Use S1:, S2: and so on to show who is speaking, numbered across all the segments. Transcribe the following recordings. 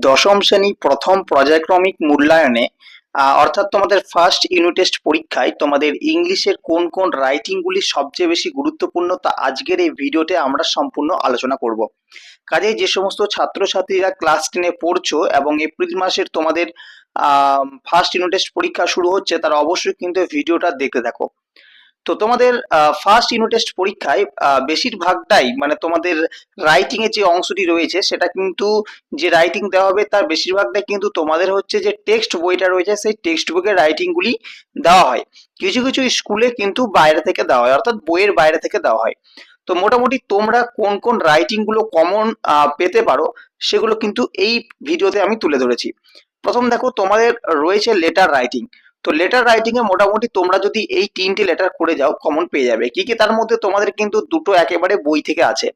S1: দশম শ্রেণি প্রথম পর্যায়ক্রমিক মূল্যায়নে অর্থাৎ তোমাদের ফার্স্ট ইউনিট টেস্ট পরীক্ষায় তোমাদের ইংলিশের কোন কোন রাইটিংগুলি সবচেয়ে বেশি গুরুত্বপূর্ণ তা আজকের এই ভিডিওতে আমরা সম্পূর্ণ আলোচনা করব। কাজেই যে সমস্ত ছাত্রছাত্রীরা ক্লাস টেনে পড়ছো এবং এপ্রিল মাসের তোমাদের ফার্স্ট ইউনিট টেস্ট পরীক্ষা শুরু হচ্ছে, তারা অবশ্যই কিন্তু ভিডিওটা দেখতে দেখো তো তোমাদের ফার্স্ট ইউনিট টেস্ট পরীক্ষায় বেশিরভাগটাই মানে তোমাদের রাইটিং এর যে অংশটি রয়েছে, সেটা কিন্তু যে রাইটিং দেওয়া হবে, তার বেশিরভাগটাই কিন্তু তোমাদের হচ্ছে যে টেক্সট বইটা রয়েছে, সেই টেক্সট বুকের রাইটিং গুলি দেওয়া হয়। কিছু কিছু স্কুলে কিন্তু বাইরে থেকে দেওয়া হয়, অর্থাৎ বইয়ের বাইরে থেকে দেওয়া হয়। তো মোটামুটি তোমরা কোন কোন রাইটিংগুলো কমন পেতে পারো, সেগুলো কিন্তু এই ভিডিওতে আমি তুলে ধরেছি। প্রথম দেখো, তোমাদের রয়েছে লেটার রাইটিং তো লেটার রাইটিং এ মোটামুটি তোমরা যদি এই তিনটি লেটার করে যাও কমন পেয়ে যাবে। কি কি? তার মধ্যে তোমাদের কিন্তু দুটো একেবারে বই থেকে আছে।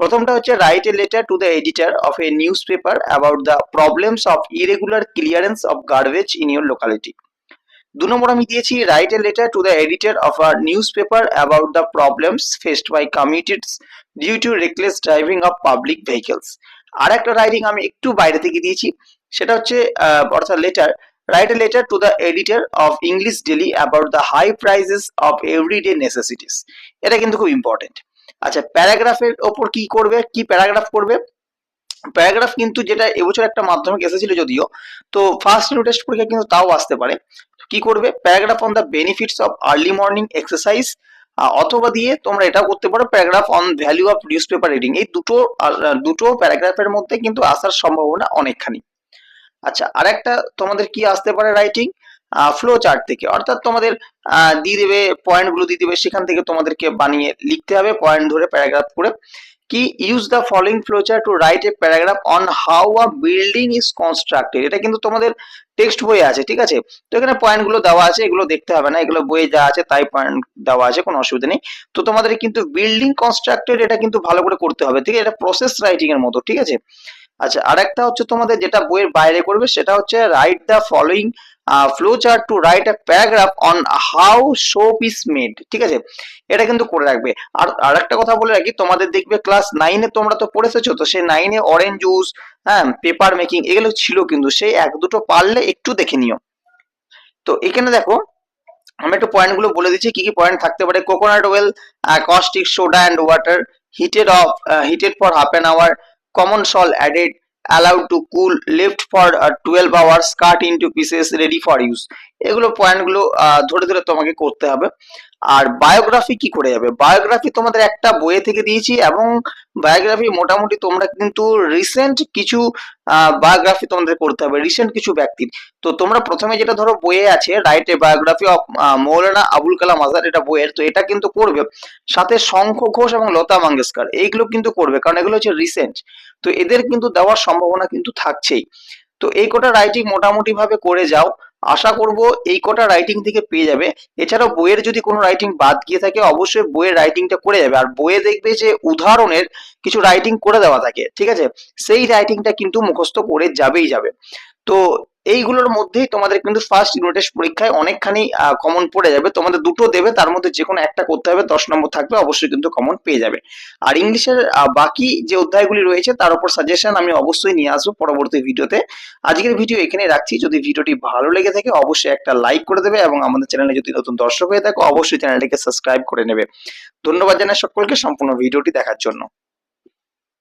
S1: প্রথমটা হচ্ছে write a letter to the editor of a newspaper about the problems of irregular clearance of garbage in your locality দু নম্বর আমি দিয়েছি write a letter to the editor of a newspaper about the problems faced by communities due to reckless driving of public vehicles আর একটা writing আমি একটু বাইরে থেকে দিয়েছি, সেটা হচ্ছে অর্থাৎ letter write a letter to the editor of English Daily about the high prices of everyday necessities. এটা কিন্তু খুব ইম্পর্টেন্ট আচ্ছা প্যারাগ্রাফের ওপর কি করবে? কি প্যারাগ্রাফ করবে? প্যারাগ্রাফ কিন্তু যেটা এবছর একটা মাধ্যমিক এসেছিল যদিও, তো ফার্স্ট ইউনিট টেস্ট পরীক্ষা কিন্তু তাও আসতে পারে। কি করবে? Paragraph on the benefits of early morning exercise অথবা দিয়ে তোমরা এটাও করতে পারো, paragraph on value of newspaper reading এই দুটো দুটো প্যারাগ্রাফের মধ্যে কিন্তু আসার সম্ভাবনা অনেকখানি। আচ্ছা আরেকটা তোমাদের কি আসতে পারে রাইটিং ফ্লো চার্ট থেকে। অর্থাৎ তোমাদের দিয়ে দেবে পয়েন্টগুলো দিয়ে দেবে, সেখান থেকে তোমাদেরকে বানিয়ে লিখতে হবে পয়েন্ট ধরে প্যারাগ্রাফ করে। কি use the following flow chart to write a paragraph on how a building is constructed এটা কিন্তু তোমাদের টেক্সট বইয়ে আছে, ঠিক আছে? তো এখানে পয়েন্টগুলো দেওয়া আছে, এগুলো দেখতে হবে না, এগুলো বইয়ে যা আছে তাই পয়েন্ট দেওয়া আছে, কোনো অসুবিধা নেই। তো তোমাদের কিন্তু বিল্ডিং কনস্ট্রাক্টেড এটা কিন্তু ভালো করে করতে হবে, ঠিক আছে? এটা প্রসেস রাইটিং এর মতো, ঠিক আছে? আচ্ছা আরেকটা হচ্ছে তোমাদের যেটা বইয়ের বাইরে করবে, সেটা হচ্ছে write the following flow chart to write a paragraph on how soap is made ঠিক আছে? এটা কিন্তু করে রাখবে। আর আরেকটা কথা বলে রাখি, তোমাদের দেখবে ক্লাস নাইনে তোমরা তো পড়েছেছো তো সেই নাইনে অরেঞ্জ জুস হ্যাঁ পেপার মেকিং এগুলো ছিল কিন্তু, সেই এক দুটো পারলে একটু দেখে নিও। তো এখানে দেখো, আমি একটু পয়েন্টগুলো বলে দিচ্ছি, কি কি পয়েন্ট থাকতে পারে? Coconut oil caustic soda and water heated of heated for half an hour common salt added allowed to cool left for uh, 12 hours cut into pieces ready for use এগুলো পয়েন্টগুলো ধরে ধরে তোমাকে করতে হবে আর বায়োগ্রাফি কি করে যাবে? বায়োগ্রাফি তোমাদের একটা বইয়ে থেকে দিয়েছি এবং বায়োগ্রাফি মোটামুটি তোমরা কিন্তু রিসেন্ট কিছু বায়োগ্রাফি তোমাদের করতে হবে রিসেন্ট কিছু ব্যক্তির। তো তোমরা প্রথমে যেটা ধরো বইয়ে আছে write a biography of Maulana Abul Kalam Azad এটা বইয়ের, তো এটা কিন্তু করবে সাথে শঙ্খ ঘোষ এবং লতা মঙ্গেশকর। এইগুলো কিন্তু করবে, কারণ এগুলো হচ্ছে রিসেন্ট তো এদের কিন্তু দেওয়ার সম্ভাবনা কিন্তু থাকছেই। তো এই কটা রাইটিং মোটামুটি ভাবে করে যাও। আশা করব এই কটা রাইটিং থেকে পেয়ে যাবে। এছাড়াও বইয়ের যদি কোনো রাইটিং বাদ গিয়ে থাকে, অবশ্যই বইয়ের রাইটিংটা করে যাবে। আর বইয়ে দেখবে যে উদাহরণের কিছু রাইটিং করে দেওয়া থাকে, ঠিক আছে? সেই রাইটিংটা কিন্তু মুখস্থ করে যাবেই যাবে। তো এইগুলোর মধ্যেই তোমাদের কিন্তু ফার্স্ট ইউনিট টেস্ট পরীক্ষায় অনেকখানি কমন পড়ে যাবে। তোমাদের দুটো দেবে, তার মধ্যে যে কোনো একটা করতে হবে, দশ নম্বর থাকবে, অবশ্যই কিন্তু কমন পেয়ে যাবে। আর ইংলিশের বাকি যে অধ্যায়গুলি রয়েছে, তার উপর সাজেশন আমি অবশ্যই নিয়ে আসব পরবর্তী ভিডিওতে। আজকের ভিডিও এখানে রাখছি। যদি ভিডিওটি ভালো লেগে থাকে, অবশ্যই একটা লাইক করে দেবে এবং আমাদের চ্যানেলে যদি নতুন দর্শক হয়ে থাকো, অবশ্যই চ্যানেলটিকে সাবস্ক্রাইব করে নেবে। ধন্যবাদ জানাই সকলকে সম্পূর্ণ ভিডিওটি দেখার জন্য।